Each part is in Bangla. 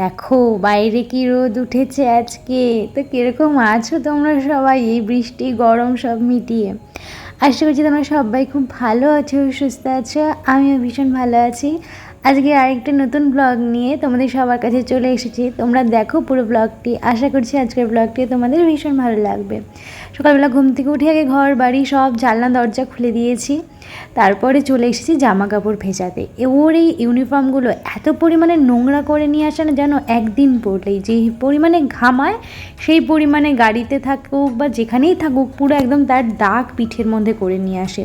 দেখো, বাইরে কি রোদ উঠেছে আজকে? তো কীরকম আছো তোমরা সবাই? এই বৃষ্টি, গরম সব মিটিয়ে। আশা করছি তোমরা সবাই খুব ভালো আছো, সুস্থ আছো। আমিও ভীষণ ভালো আছি। আজকে আরেকটা নতুন ব্লগ নিয়ে তোমাদের সবার কাছে চলে এসেছি। তোমরা দেখো পুরো ব্লগটি আশা করছি আজকের ব্লগটি তোমাদের ভীষণ ভালো লাগবে। সকালবেলা ঘুম থেকে উঠে আগে ঘর, বাড়ি সব জানলা, দরজা খুলে দিয়েছি। তারপরে চলে এসেছি জামা কাপড় ভেজাতে ওর এই ইউনিফর্মগুলো এত পরিমাণে নোংরা করে নিয়ে আসে না যেন একদিন পরলেই। যে পরিমাণে ঘামায়, সেই পরিমাণে গাড়িতে থাকুক বা যেখানেই থাকুক, পুরো একদম তার দাগ পিঠের মধ্যে করে নিয়ে আসে।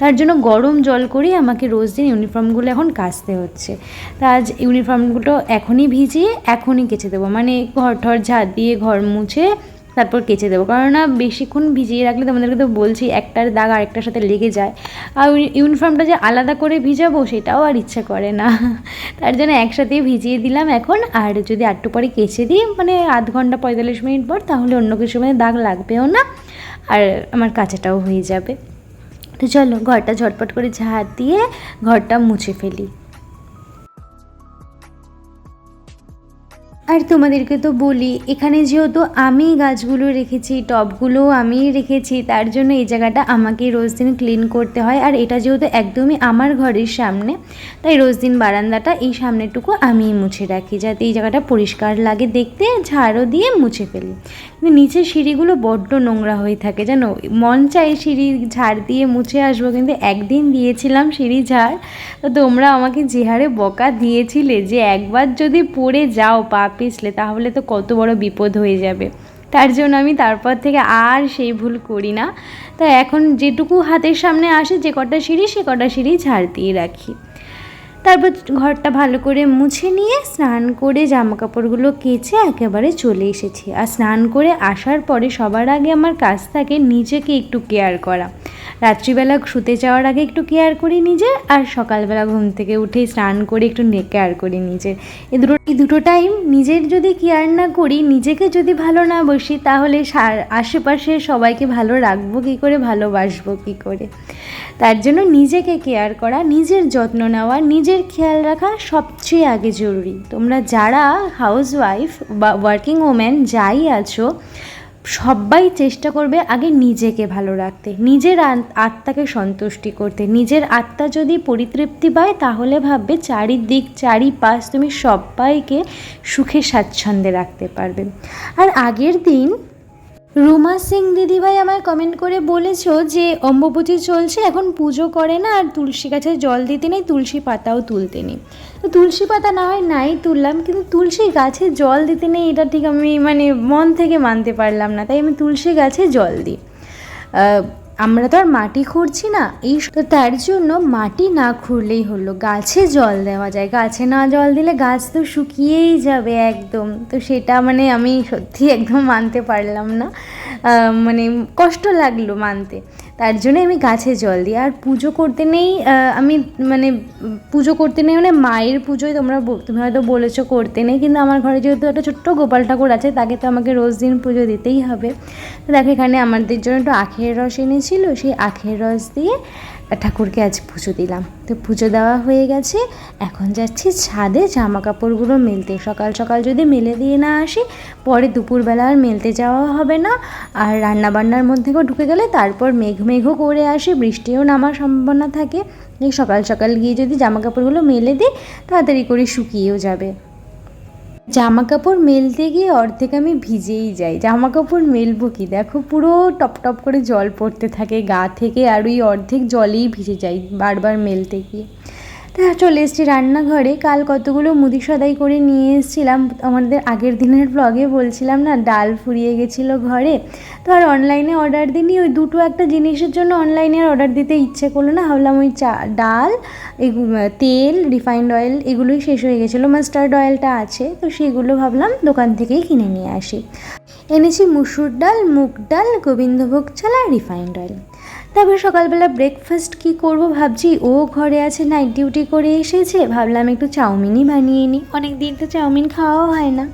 তার জন্য গরম জল করেই আমাকে রোজ দিন ইউনিফর্মগুলো এখন কাচতে হচ্ছে। তা আজ ইউনিফর্মগুলো এখনই ভিজিয়ে, এখনই কেচে দেবো। মানে ঘর ঠর ঝাড় দিয়ে ঘর মুছে তারপর কেচে দেবো। কারণ না বেশিক্ষণ ভিজিয়ে রাখলে তোমাদেরকে তো বলছি, একটার দাগ আরেকটার সাথে লেগে যায়। আর ইউনিফর্মটা যে আলাদা করে ভিজাবো, সেটাও আর ইচ্ছা করে না। তার জন্য একসাথেই ভিজিয়ে দিলাম এখন। আর যদি আটটু পরে কেচে দিই মানে আধ ঘণ্টা, পঁয়তাল্লিশ মিনিট পর, তাহলে অন্য কিছু মানে দাগ লাগবেও না। আর আমার কাঁচাটাও হয়ে যাবে। তো চলো, ঘরটা ঝটপট করে ঝাড় দিয়ে ঘরটা মুছে ফেলি। আর তোমাদেরকে তো বলি, এখানে যেহেতু আমি গাছগুলো রেখেছি, টবগুলো আমি রেখেছি, তার জন্য এই জায়গাটা আমাকে রোজ দিন ক্লিন করতে হয়। আর এটা যেহেতু একদমই আমার ঘরের সামনে, তাই রোজ দিন বারান্দাটা এই সামনেটুকু আমিই মুছে রাখি, যাতে এই জায়গাটা পরিষ্কার লাগে দেখতে, ঝাড়ও দিয়ে মুছে ফেলি। কিন্তু নিচের সিঁড়িগুলো বড্ড নোংরা হয়ে থাকে, জানো? মন চাই সিঁড়ি ঝাড় দিয়ে মুছে আসব, কিন্তু একদিন দিয়েছিলাম সিঁড়ি ঝাড়, তো তোমরা আমাকে যে হারে বকা দিয়েছিলে যে একবার যদি পড়ে যাও পা পিছলে তাহলে তো কত বড় বিপদ হয়ে যাবে। তার জন্য আমি তারপর থেকে আর সেই ভুল করি না। তা এখন যেটুকু হাতের সামনে আসে, যে কটা সিঁড়ি, সে কটা সিঁড়ি ছাড় দিয়ে রাখি। তারপর ঘরটা ভালো করে মুছে নিয়ে স্নান করে জামা কাপড়গুলো কেচে একেবারে চলে এসেছি। আর স্নান করে আসার পরে সবার আগে আমার কাজ থাকে নিজেকে একটু কেয়ার করা। রাত্রিবেলা শুতে যাওয়ার আগে একটু কেয়ার করি নিজের আর সকালবেলা ঘুম থেকে উঠে স্নান করে একটু কেয়ার করি নিজের এই দুটো এই দুটো টাইম নিজের যদি কেয়ার না করি, নিজেকে যদি ভালো না বসি, তাহলে আশেপাশে সবাইকে ভালো রাখব কী করে, ভালোবাসবো কী করে? তার জন্য নিজেকে কেয়ার করা, নিজের যত্ন নেওয়া, নিজের খেয়াল রাখা সবচেয়ে আগে জরুরি। তোমরা যারা হাউস ওয়াইফ বা ওয়ার্কিং ওম্যান যাই আছো, সবাই চেষ্টা করবে আগে নিজেকে ভালো রাখতে। নিজের আত্মাকে সন্তুষ্টি করতে। নিজের আত্মা যদি পরিতৃপ্তি পায়, তাহলে ভাববে চারিদিক, চারিপাশ তুমি সবাইকে সুখে স্বাচ্ছন্দ্যে রাখতে পারবে। আর আগের দিন রুমা সিং দিদিভাই আমায় কমেন্ট করে বলেছ যে অম্বুবতী চলছে, এখন পুজো করে না, আর তুলসী গাছে জল দিতে নেই, তুলসী পাতাও তুলতে নেই। তো তুলসী পাতা না হয় নাই তুললাম, কিন্তু তুলসী গাছে জল দিতে নেই, এটা ঠিক আমি মানে মন থেকে মানতে পারলাম না, তাই আমি তুলসী গাছে জল দিই। আমরা তো আর মাটি খুঁড়ছি না, এই তো তার জন্য মাটি না খুঁড়লেই হলো। গাছে জল দেওয়া যায়, গাছে না জল দিলে গাছ তো শুকিয়েই যাবে একদম। তো সেটা মানে আমি সত্যি একদম মানতে পারলাম না। মানে কষ্ট লাগল মানতে। তার জন্য আমি গাছে জল দিই। আর পুজো করতে নেই আমি মানে পুজো করতে নেই মানে মায়ের পুজোয় তোমরা তুমি হয়তো বলেছ করতে নেই, কিন্তু আমার ঘরে যেহেতু একটা ছোট্ট গোপাল ঠাকুর আছে, তাকে তো আমাকে রোজ দিন পুজো দিতেই হবে। তো দেখো এখানে আমাদের জন্য একটু আখের রস এনেছিল, সেই আখের রস দিয়ে ঠাকুরকে আজ পুজো দিলাম। তো পুজো দেওয়া হয়ে গেছে। এখন যাচ্ছি ছাদে। জামা কাপড়গুলো মেলতে। সকাল সকাল যদি মেলে দিয়ে না আসি, পরে দুপুরবেলা আর মেলতে যাওয়া হবে না। আর রান্নাবান্নার মধ্যেও ঢুকে গেলে তারপর মেঘ মেঘও করে আসে, বৃষ্টিও নামার সম্ভাবনা থাকে। সকাল সকাল গিয়ে যদি জামা কাপড়গুলো মেলে দিই, তাড়াতাড়ি করে শুকিয়েও যাবে। জামা কাপড় মেলতে গিয়ে অর্ধেক আমি ভিজেই যাই। জামা কাপড় মেলবো কি? দেখো পুরো টপ টপ করে জল পড়তে থাকে গা থেকে আর ওই অর্ধেক জলেই ভিজে যাই বারবার মেলতে গিয়ে। তা চলে এসেছি রান্নাঘরে। কাল কতগুলো মুদি সদাই করে নিয়ে এসেছিলাম। আমাদের আগের দিনের ব্লগে বলছিলাম না, ডাল ফুরিয়ে গেছিল ঘরে। তো আর অনলাইনে অর্ডার দিইনি। ওই দুটো একটা জিনিসের জন্য অনলাইনে অর্ডার দিতে ইচ্ছে করল না। ভাবলাম ওই চা, ডাল তেল রিফাইন্ড অয়েল এগুলোই শেষ হয়ে গেছিল। মাস্টার্ড অয়েলটা আছে। তো সেগুলো ভাবলাম দোকান থেকেই কিনে নিয়ে আসি। এনেছি মুসুর ডাল, মুগ ডাল, গোবিন্দভোগ ছালা রিফাইন্ড অয়েল তারপর সকালবেলা ব্রেকফাস্ট কি করব ভাবছি। ও ঘরে আছে নাইট ডিউটি করে এসেছে। ভাবলাম একটু চাউমিনই বানিয়ে নিই। অনেক দিন তো চাউমিন খাওয়াও হয় না।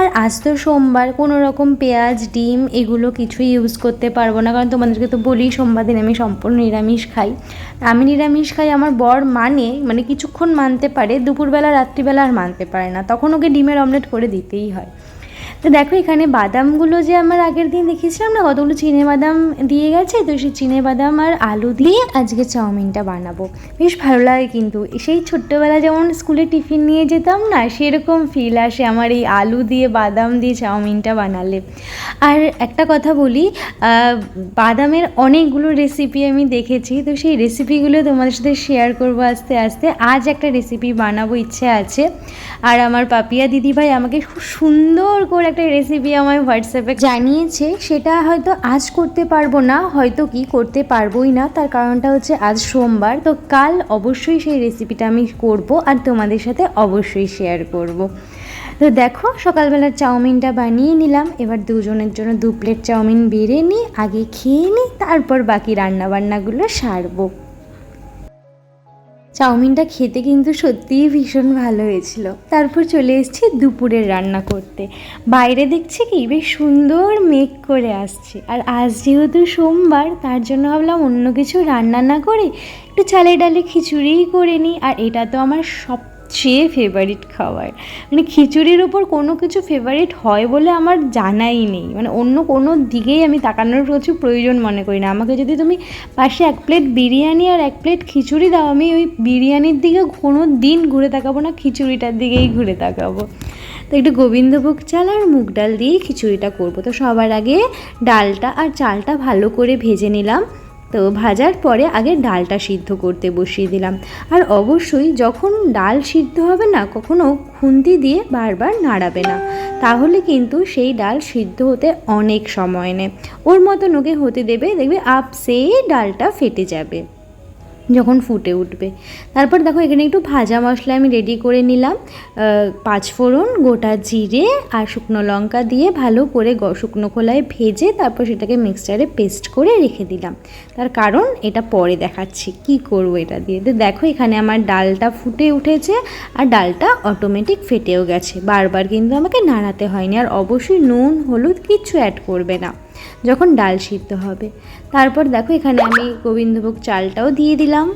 আর আজ তো সোমবার, কোনো রকম পেঁয়াজ, ডিম এগুলো কিছুই ইউজ করতে পারব না। কারণ তোমাদেরকে তো বলি সোমবার দিন আমি সম্পূর্ণ নিরামিষ খাই। আমি নিরামিষ খাই, আমার বর মানে মানে কিছুক্ষণ মানতে পারে, দুপুরবেলা, রাত্রিবেলা আর মানতে পারে না। তখন ওকে ডিমের অমলেট করে দিতেই হয়। তো দেখো, এখানে বাদামগুলো যে আমার আগের দিন দেখিয়েছিলাম না, কতগুলো চিনে বাদাম দিয়ে গেছে? তো সেই চিনে বাদাম আর আলু দিয়ে আজকে চাউমিনটা বানাবো। বেশ ভালো লাগে কিন্তু। সেই ছোট্টবেলা যেমন স্কুলে টিফিন নিয়ে যেতাম না, সেরকম ফিল আসে আমার এই আলু দিয়ে, বাদাম দিয়ে চাউমিনটা বানালে। আর একটা কথা বলি বাদামের অনেকগুলো রেসিপি আমি দেখেছি, তো সেই রেসিপিগুলো তোমাদের সাথে শেয়ার করব আস্তে আস্তে। আজ একটা রেসিপি বানাবো, ইচ্ছে আছে। আর আমার পাপিয়া দিদিভাই আমাকে খুব সুন্দর করে একটা রেসিপি আমায় হোয়াটসঅ্যাপে জানিয়েছে, সেটা হয়তো আজ করতে পারব না, হয়তো কি করতে পারবোই না, তার কারণটা হচ্ছে আজ সোমবার, তো কাল অবশ্যই সেই রেসিপিটা আমি করব আর তোমাদের সাথে অবশ্যই শেয়ার করব। তো দেখো, সকালবেলার চাউমিনটা বানিয়ে নিলাম, এবার দুজনের জন্য দু প্লেট চাউমিন বেড়ে নিই আগে খেয়ে নিই, তারপর বাকি রান্নাবান্নাগুলো সারবো। চাউমিনটা খেতে কিন্তু সত্যিই ভীষণ ভালো হয়েছিল। তারপর চলে এসেছি দুপুরের রান্না করতে। বাইরে দেখছি কি বেশ সুন্দর মেঘ করে আসছে। আর আজ যেহেতু সোমবার, তার জন্য ভাবলাম অন্য কিছু রান্না না করে একটু চালে ডালে খিচুড়িই করে নিই। আর এটা তো আমার সবচেয়ে ফেভারিট খাবার। মানে খিচুড়ির ওপর কোনো কিছু ফেভারিট হয় বলে আমার জানাই নেই। মানে অন্য কোনো দিকেই আমি তাকানোর কিছু প্রয়োজন মনে করি না। আমাকে যদি তুমি পাশে এক প্লেট বিরিয়ানি আর এক প্লেট খিচুড়ি দাও, আমি ওই বিরিয়ানির দিকে কোনো দিন ঘুরে তাকাবো না, খিচুড়িটার দিকেই ঘুরে তাকাবো। তো একটু গোবিন্দভোগ চাল আর মুগ ডাল দিয়েই খিচুড়িটা করব। তো সবার আগে ডালটা আর চালটা ভালো করে ভেজে নিলাম। তো ভাজার পরে আগে ডালটা সিদ্ধ করতে বসিয়ে দিলাম। আর অবশ্যই যখন ডাল সিদ্ধ হবে না, কখনো খুন্তি দিয়ে বারবার নাড়াবে না। তাহলে কিন্তু সেই ডাল সিদ্ধ হতে অনেক সময় নেয়। ওর মতন ওকে হতে দেবে, দেখবে আপসেই ডালটা ফেটে যাবে। যখন ফুটে উঠবে। তারপর দেখো এখানে একটু ভাজা মশলা আমি রেডি করে নিলাম। পাঁচফোড়ন গোটা জিরে আর শুকনো লঙ্কা দিয়ে ভালো করে শুকনো খোলায় ভেজে তারপর সেটাকে মিক্সচারে পেস্ট করে রেখে দিলাম। তার কারণ এটা পরে দেখাচ্ছি, কি করব এটা দিয়ে? তো দেখো এখানে আমার ডালটা ফুটে উঠেছে আর ডালটা অটোমেটিক ফেটেও গেছে। বারবার কিন্তু আমাকে নাড়াতে হয়নি আর অবশ্যই নুন, হলুদ কিচ্ছু অ্যাড করবে না। যখন ডাল সিদ্ধ হবে। তারপর দেখো এখানে আমি গোবিন্দভোগ চালটাও দিয়ে দিলাম।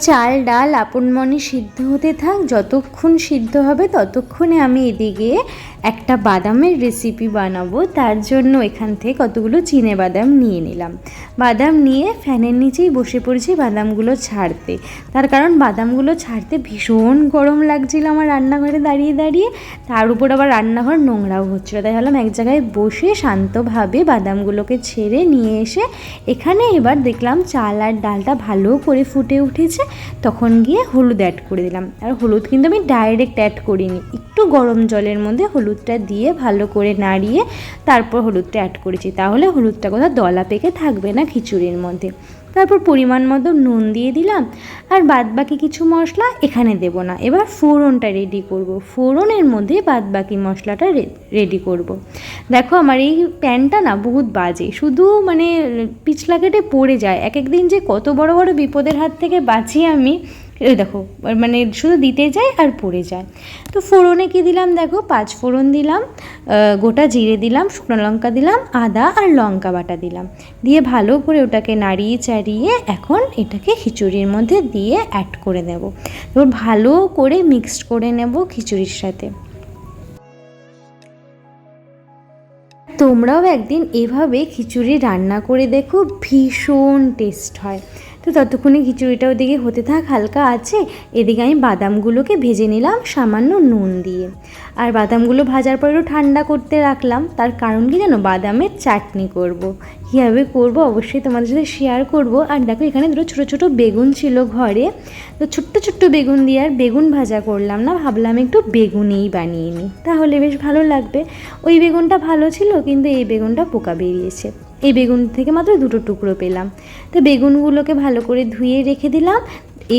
চাল, ডাল আপন মনে সিদ্ধ হতে থাক, যতক্ষণ সিদ্ধ হবে ততক্ষণে আমি এদিকে একটা বাদামের রেসিপি বানাবো, তার জন্য এখান থেকে কতগুলো চিনে বাদাম নিয়ে নিলাম। বাদাম নিয়ে ফ্যানের নিচেই বসে পড়েছি বাদামগুলো ছাড়তে। তার কারণ বাদামগুলো ছাড়তে ভীষণ গরম লাগছিল আমার রান্নাঘরে দাঁড়িয়ে দাঁড়িয়ে। তার উপর আবার রান্নাঘর নোংরাও হচ্ছিল, তাই ভাবলাম এক জায়গায় বসে শান্তভাবে বাদামগুলোকে ছেড়ে নিয়ে এসে এখানে এবার দেখলাম চাল আর ডালটা ভালো করে ফুটে উঠেছে। তখন গিয়ে হলুদ অ্যাড করে দিলাম। আর হলুদ কিন্তু আমি ডাইরেক্ট অ্যাড করিনি, একটু গরম জলের মধ্যে হলুদটা দিয়ে ভালো করে নাড়িয়ে তারপর হলুদটা অ্যাড করেছি। তাহলে হলুদটা কোথাও দলা পেকে থাকবে না খিচুড়ির মধ্যে। তারপর পরিমাণ মতো নুন দিয়ে দিলাম। আর বাদ বাকি কিছু মশলা এখানে দেব না। এবার ফোড়নটা রেডি করব। ফোড়নের মধ্যে বাদ বাকি মশলাটা রেডি করব। দেখো আমার এই প্যানটা না বহুত বাজে। শুধু মানে পিছলা কেটে পড়ে যায়। এক একদিন যে কত বড় বড় বিপদের হাত থেকে বাঁচি আমি এই দেখো মানে শুধু দিতে যায় আর পড়ে যায়। তো ফোড়নে কি দিলাম দেখো? পাঁচ ফোড়ন দিলাম গোটা জিরে দিলাম, শুকনো লঙ্কা দিলাম, আদা আর লঙ্কা বাটা দিলাম। দিয়ে ভালো করে ওটাকে নাড়িয়ে চাড়িয়ে এখন এটাকে খিচুড়ির মধ্যে দিয়ে অ্যাড করে দেব এবার ভালো করে মিক্সড করে নেব খিচুড়ির সাথে। তোমরাও একদিন এভাবে খিচুড়ি রান্না করে দেখো, ভীষণ টেস্ট হয়। তো ততক্ষণে খিচুড়িটা ওদিকে হতে থাক, হালকা আছে। এদিকে আমি বাদামগুলোকে ভেজে নিলাম সামান্য নুন দিয়ে। আর বাদামগুলো ভাজার পর একটু ঠান্ডা করতে রাখলাম। তার কারণ কি জানো? বাদামের চাটনি করব। কীভাবে করব? অবশ্যই তোমাদের সাথে শেয়ার করব। আর দেখো, এখানে দুটো ছোটো ছোটো বেগুন ছিল ঘরে। তো ছোট্ট ছোট্ট বেগুন দিয়ে আর বেগুন ভাজা করলাম না। ভাবলাম একটু বেগুনেই বানিয়ে নিই। তাহলে বেশ ভালো লাগবে। ওই বেগুনটা ভালো ছিল, কিন্তু এই বেগুনটা পোকা বেরিয়েছে। এই বেগুন থেকে মাত্র দুটো টুকরো পেলাম। তো বেগুনগুলোকে ভালো করে ধুয়ে রেখে দিলাম।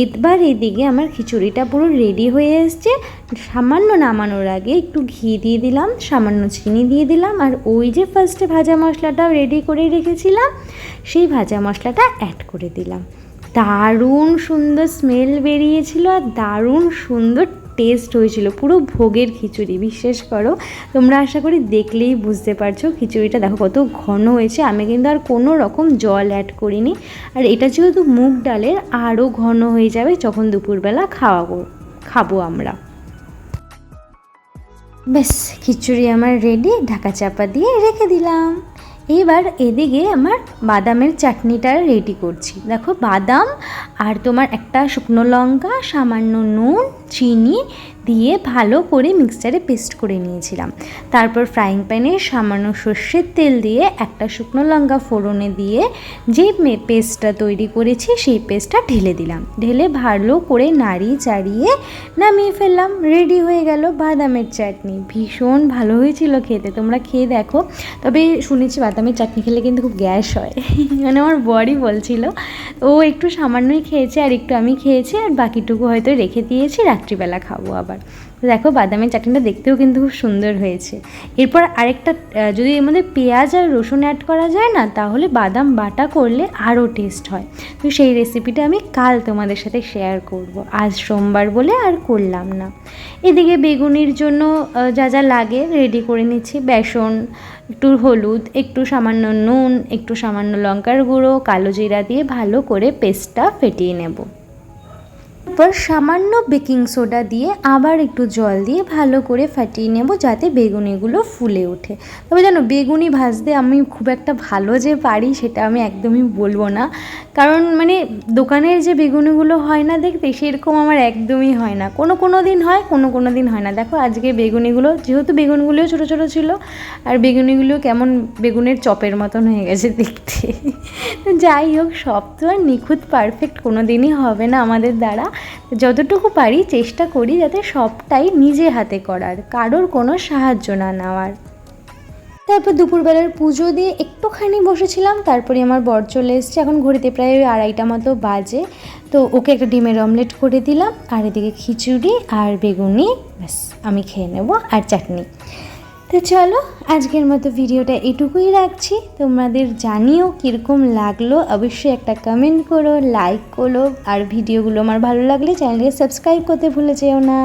এবার এদিকে আমার খিচুড়িটা পুরো রেডি হয়ে এসছে। সামান্য নামানোর আগে একটু ঘি দিয়ে দিলাম, সামান্য চিনি দিয়ে দিলাম, আর ওই যে ফার্স্টে ভাজা মশলাটা রেডি করে রেখেছিলাম, সেই ভাজা মশলাটা অ্যাড করে দিলাম। দারুণ সুন্দর স্মেল বেরিয়েছিল আর দারুণ সুন্দর টেস্ট হয়েছিল, পুরো ভোগের খিচুড়ি, বিশ্বাস করো। তোমরা আশা করি দেখলেই বুঝতে পারছ খিচুড়িটা, দেখো কত ঘন হয়েছে, আমি কিন্তু আর কোনো রকম জল অ্যাড করিনি। আর এটা যেহেতু মুগ ডালের আরও ঘন হয়ে যাবে যখন দুপুরবেলা খাওয়াবো, খাব আমরা। ব্যাস, খিচুড়ি আমার রেডি ঢাকা চাপা দিয়ে রেখে দিলাম। এবার এদিকে আমার বাদামের চাটনিটা রেডি করছি। দেখো বাদাম আর তোমার একটা শুকনো লঙ্কা, সামান্য নুন, চিনি দিয়ে ভালো করে মিক্সচারে পেস্ট করে নিয়েছিলাম। তারপর ফ্রাইং প্যানে সামান্য সর্ষের তেল দিয়ে একটা শুকনো লঙ্কা ফোড়নে দিয়ে যে পেস্টটা তৈরি করেছি সেই পেস্টটা ঢেলে দিলাম। ঢেলে ভালো করে নাড়িয়ে চাড়িয়ে নামিয়ে ফেললাম। রেডি হয়ে গেল বাদামের চাটনি। ভীষণ ভালো হয়েছিল খেতে। তোমরা খেয়ে দেখো। তবে শুনেছি বাদামের চাটনি খেলে কিন্তু খুব গ্যাস হয়। মানে আমার বড়ি বলছিল, ও একটু সামান্যই খেয়েছে আর একটু আমি খেয়েছি আর বাকিটুকু হয়তো রেখে দিয়েছি, রাত্রিবেলা খাব আবার। তো দেখো বাদামের চাটনিটা দেখতেও কিন্তু খুব সুন্দর হয়েছে। এরপর আরেকটা যদি এর মধ্যে পেঁয়াজ আর রসুন অ্যাড করা যায় না, তাহলে বাদাম বাটা করলে আরও টেস্ট হয়। তো সেই রেসিপিটা আমি কাল তোমাদের সাথে শেয়ার করব। আজ সোমবার বলে আর করলাম না। এদিকে বেগুনির জন্য যা যা লাগে রেডি করে নিচ্ছি। বেসন, একটু হলুদ, একটু সামান্য নুন, একটু সামান্য লঙ্কার গুঁড়ো, কালো জিরা দিয়ে ভালো করে পেস্টটা ফেটিয়ে নেব। তারপর সামান্য বেকিং সোডা দিয়ে আবার একটু জল দিয়ে ভালো করে ফাটিয়ে নেব যাতে বেগুনিগুলো ফুলে ওঠে। তবে জানো, বেগুনি ভাজতে আমি খুব একটা ভালো যে পারি সেটা আমি একদমই বলব না। কারণ মানে দোকানের যে বেগুনিগুলো হয় না দেখতে সেরকম আমার একদমই হয় না। কোনো কোনো দিন হয়, কোনো কোনো দিন হয় না। দেখো, আজকে বেগুনিগুলো, যেহেতু বেগুনগুলোও ছোটো ছোটো ছিল, আর বেগুনিগুলো কেমন বেগুনের চপের মতন হয়ে গেছে দেখতে। যাই হোক, সব তো আর নিখুঁত, পারফেক্ট কোনো দিনই হবে না আমাদের দ্বারা। যতটুকু পারি চেষ্টা করি যাতে সবটাই নিজে হাতে করার, কারোর কোনো সাহায্য না নেওয়ার। তারপর দুপুরবেলার পুজো দিয়ে একটুখানি বসেছিলাম, তারপরে আমার বর চলে এসছে। এখন ঘড়িতে প্রায় ওই আড়াইটা মতো বাজে। তো ওকে একটা ডিমের অমলেট করে দিলাম, আর এদিকে খিচুড়ি আর বেগুনি, ব্যাস, আমি খেয়ে নেব আর চাটনি। তো চলো, আজকের মতো ভিডিওটা এটুকুই রাখছি। তোমাদের জানিও কীরকম লাগল, অবশ্যই একটা কমেন্ট করো লাইক করো, আর ভিডিওগুলো আমার ভালো লাগলে চ্যানেলকে সাবস্ক্রাইব করতে ভুলে যেও না।